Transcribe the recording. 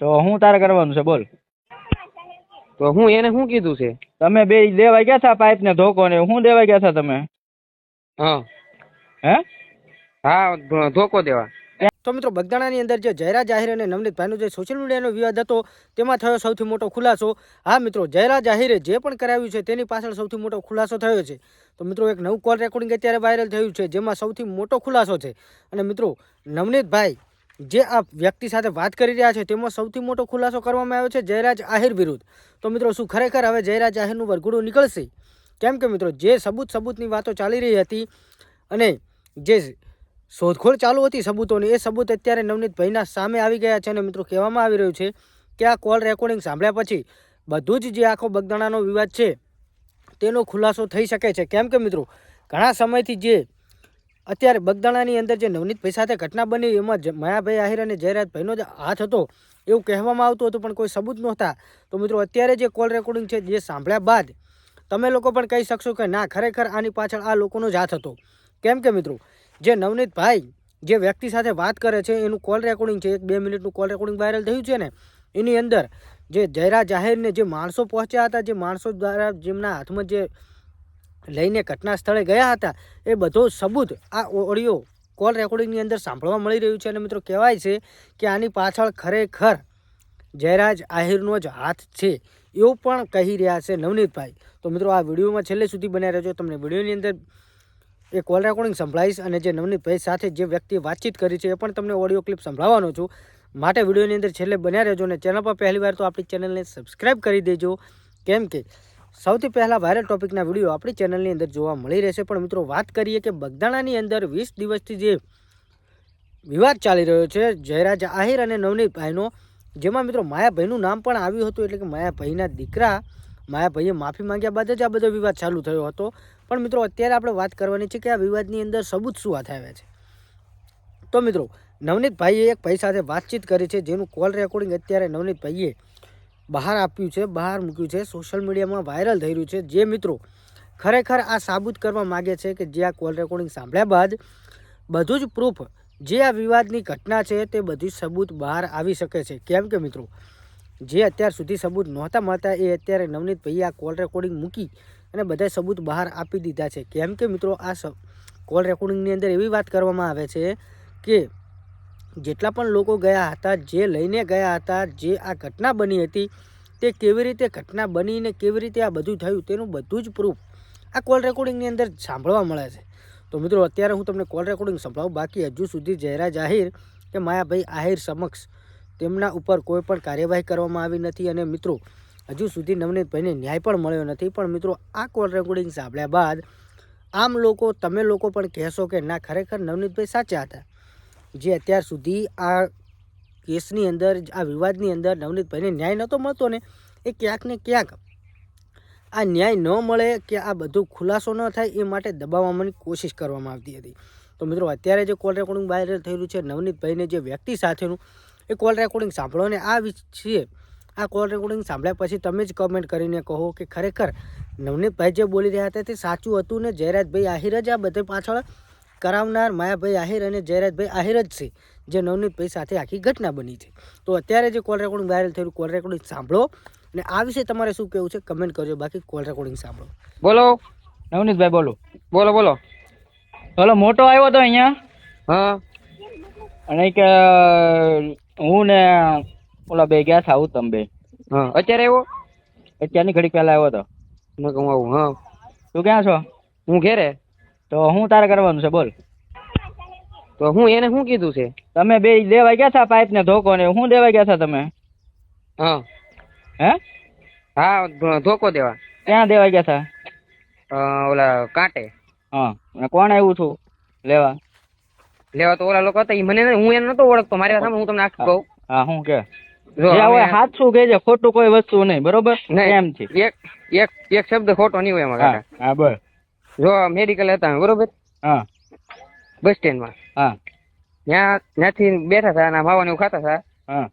તો હું તારે કરવાનું છે બોલ. તો હું એને શું કીધું છે? તમે બે દેવા ગયા હતા પાઇપ ને ધોકો ને શું દેવા ગયા હતા તમે? હા. હે? હા ધોકો દેવા. તો મિત્રો બગદાણાની અંદર જે જયરા જાહેર અને નવનીતભાઈનો જે સોશિયલ મીડિયાનો વિવાદ હતો તેમાં થયો સૌથી મોટો ખુલાસો. હા મિત્રો જયરા જાહેરે જે પણ કરાવ્યું છે તેની પાછળ સૌથી મોટો ખુલાસો થયો છે. તો મિત્રો એક નવું કોલ રેકોર્ડિંગ અત્યારે વાયરલ થયું છે જેમાં સૌથી મોટો ખુલાસો છે. અને મિત્રો નવનીતભાઈ જે આ વ્યક્તિ સાથે વાત કરી રહ્યા છે, તેમાં સૌથી મોટો ખુલાસો કરવામાં આવ્યો છે જયરાજ આહિર વિરુદ્ધ. તો મિત્રો, શું ખરેખર હવે જયરાજ આહિરનું વરઘોડું નીકળશે? કેમ કે મિત્રો, જે સબૂત સબૂતની વાતો ચાલી રહી હતી અને જે શોધખોળ ચાલુ હતી સબૂતોની, એ સબૂત અત્યારે નવનીતભાઈના સામે આવી ગયા છે અને મિત્રો, કહેવામાં આવી રહ્યું છે કે આ કોલ રેકોર્ડિંગ સાંભળ્યા પછી બધું જ જે આખો બગદાણાનો વિવાદ છે, તેનો ખુલાસો થઈ શકે છે. કેમ કે મિત્રો, ઘણા સમયથી જે અત્યારે બગદાણાની અંદર જે નવનીતભાઈ સાથે ઘટના બની એમાં માયાભાઈ આહિર અને જયરાજભાઈનો જ હાથ હતો એવું કહેવામાં આવતું હતું, પણ કોઈ સબૂત નહોતા. તો મિત્રો, અત્યારે જે કોલ રેકોર્ડિંગ છે જે સાંભળ્યા બાદ તમે લોકો પણ કહી શકશો કે ના, ખરેખર આની પાછળ આ લોકોનો જ હાથ હતો. કેમ કે મિત્રો, જે નવનીતભાઈ જે વ્યક્તિ સાથે વાત કરે છે, એનું કોલ રેકોર્ડિંગ છે, એક બે મિનિટનું કોલ રેકોર્ડિંગ વાયરલ થયું છે ને, એની અંદર જે જયરા જાહેરને જે માણસો પહોંચ્યા હતા, જે માણસો દ્વારા જેમના હાથમાં જે લઈને ઘટના સ્થળે ગયા હતા. એ બધો સબૂત આ ઓડિયો કોલ રેકોર્ડિંગની અંદર સાંભળવા મળી રહ્યું છે અને મિત્રો કહેવાય છે કે આની પાછળ ખરેખર જયરાજ આહિરનો જ હાથ છે. એવું પણ કહી રહ્યા છે નવનીતભાઈ. તો મિત્રો આ વિડીયોમાં છેલ્લે સુધી બન્યા રહેજો. તમને વિડીયોની અંદર એ કોલ રેકોર્ડિંગ સંભળાવીશ અને જે નવનીતભાઈ સાથે જે વ્યક્તિએ વાતચીત કરી છે એ પણ તમને ઓડિયો ક્લિપ સંભળાવવાનો છું. માટે વિડીયોની અંદર છેલ્લે બન્યા રહેજો અને ચેનલ પર પહેલી વાર તો આપણી ચેનલને સબસ્ક્રાઈબ કરી દેજો. કેમ કે સૌથી પહેલાં વાયરલ ટોપિકના વીડિયો આપણી ચેનલની અંદર જોવા મળી રહેશે. પણ મિત્રો, વાત કરીએ કે બગદાણાની અંદર વીસ દિવસથી જે વિવાદ ચાલી રહ્યો છે, જયરાજ આહિર અને નવનીતભાઈનો જેમાં મિત્રો માયાભાઈનું નામ પણ આવ્યું હતું, એટલે કે માયાભાઈના દીકરા, માયાભાઈએ માફી માંગ્યા બાદ જ આ બધો વિવાદ ચાલુ થયો હતો. પણ મિત્રો, અત્યારે આપણે વાત કરવાની છે કે આ વિવાદની અંદર સબૂત શું હાથ આવ્યા છે. તો મિત્રો નવનીતભાઈએ એક ભાઈ સાથે વાતચીત કરી છે, જેનું કોલ રેકોર્ડિંગ અત્યારે નવનીતભાઈએ બહાર આપ્યું છે, બહાર મૂક્યું છે. સોશિયલ મીડિયામાં વાયરલ થઈ રહ્યું છે. જે મિત્રો ખરેખર આ સાબિત કરવા માગે છે કે જે આ કોલ રેકોર્ડિંગ સાંભળ્યા બાદ બધું જ પ્રૂફ જે આ વિવાદની ઘટના છે તે બધી સબૂત બહાર આવી શકે છે. કેમ કે મિત્રો, જે અત્યાર સુધી સબૂત નહોતા મળતા એ અત્યારે નવનીતભાઈએ આ કોલ રેકોર્ડિંગ મૂકી અને બધા સબૂત બહાર આપી દીધા છે. કેમ કે મિત્રો, આ કોલ રેકોર્ડિંગની અંદર એવી વાત કરવામાં આવે છે કે જેટલા પણ લોકો ગયા હતા, જે લઈને ગયા હતા, જે આ ઘટના બની હતી, તે કેવી રીતે ઘટના બનીને કેવી રીતે આ બધું થયું, તેનું બધું જ પ્રૂફ આ કોલ રેકોર્ડિંગની અંદર સાંભળવા મળે છે. તો મિત્રો, અત્યારે હું તમને કોલ રેકોર્ડિંગ સંભળાવું. બાકી હજુ સુધી જયરા જાહેર કે માયાભાઈ આહિર સમક્ષ તેમના ઉપર કોઈ પણ કાર્યવાહી કરવામાં આવી નથી અને મિત્રો, હજુ સુધી નવનીતભાઈને ન્યાય પણ મળ્યો નથી. પણ મિત્રો, આ કોલ રેકોર્ડિંગ સાંભળ્યા બાદ આમ લોકો, તમે લોકો પણ કહેશો કે ના, ખરેખર નવનીતભાઈ સાચા હતા. જે અત્યાર સુધી આ કેસની અંદર, આ વિવાદની અંદર નવનીતભાઈને ન્યાય નહોતો મળતો ને, એ ક્યાંક ને ક્યાંક આ ન્યાય ન મળે કે આ બધું ખુલાસો ન થાય એ માટે દબાવવાની કોશિશ કરવામાં આવતી હતી. તો મિત્રો, અત્યારે જે કોલ રેકોર્ડિંગ વાયરલ થયેલું છે, નવનીતભાઈને જે વ્યક્તિ સાથેનું, એ કોલ રેકોર્ડિંગ સાંભળો ને આ વિશે આ કોલ રેકોર્ડિંગ સાંભળ્યા પછી તમે જ કમેન્ટ કરીને કહો કે ખરેખર નવનીતભાઈ જે બોલી રહ્યા હતા તે સાચું હતું ને? જયરાજભાઈ આહિર જ આ બધે પાછળ કરાવનાર માયાભાઈ આહિર અને જયરાજભાઈ આહિર જ છે જે નવનીતભાઈ સાથે આખી ઘટના બની છે. તો અત્યારે જે કોલ રેકોર્ડિંગ વાયરલ થયેલું કોલ રેકોર્ડિંગ સાંભળો અને આ વિશે તમારે શું કહેવું છે કમેન્ટ કરજો બાકી કોલ રેકોર્ડિંગ સાંભળો. બોલો. નવનીતભાઈ બોલો. બોલો બોલો. બોલો મોટો આવ્યો તો અહીંયા? હા. અને કે હું ને ઓલા બે ગયા ઉત્તમ બે. હા. અત્યારે આવ્યો? અત્યારની ઘડી પહેલા આવ્યો હતો મેં કહું આવું હા. તું ક્યાં છો? હું ઘેરે? તો હું તારે કરવાનું છે બોલ. તો હું એને શું કીધું છે? તમે બે દેવા ગયા હતા પાઇપ ને ધોકો ને હું દેવા ગયા હતા તમે? હા. હે? હા ધોકો દેવા. ક્યાં દેવા ગયા હતા ઓલા કાંટે. હા કોણ આવ્યું છું લેવા? લેવા તો ઓલા લોકો હતા એ મને હું એને નતો ઓળખતો મારી સામે હું તમને આખું કહું. હા હું કે. સાચું કહેજે ખોટું કોઈ વસ્તુ નહીં બરોબર. એમ છે. એક એક એક શબ્દ ખોટો નહીં હોય એમાં હા બોલ. જો મેડિકલ હતા બરોબર? હા. બસ સ્ટેન્ડમાં હા. ત્યાં ત્યાંથી બેઠા હતા અને માવાની ખાતા હતા. હા.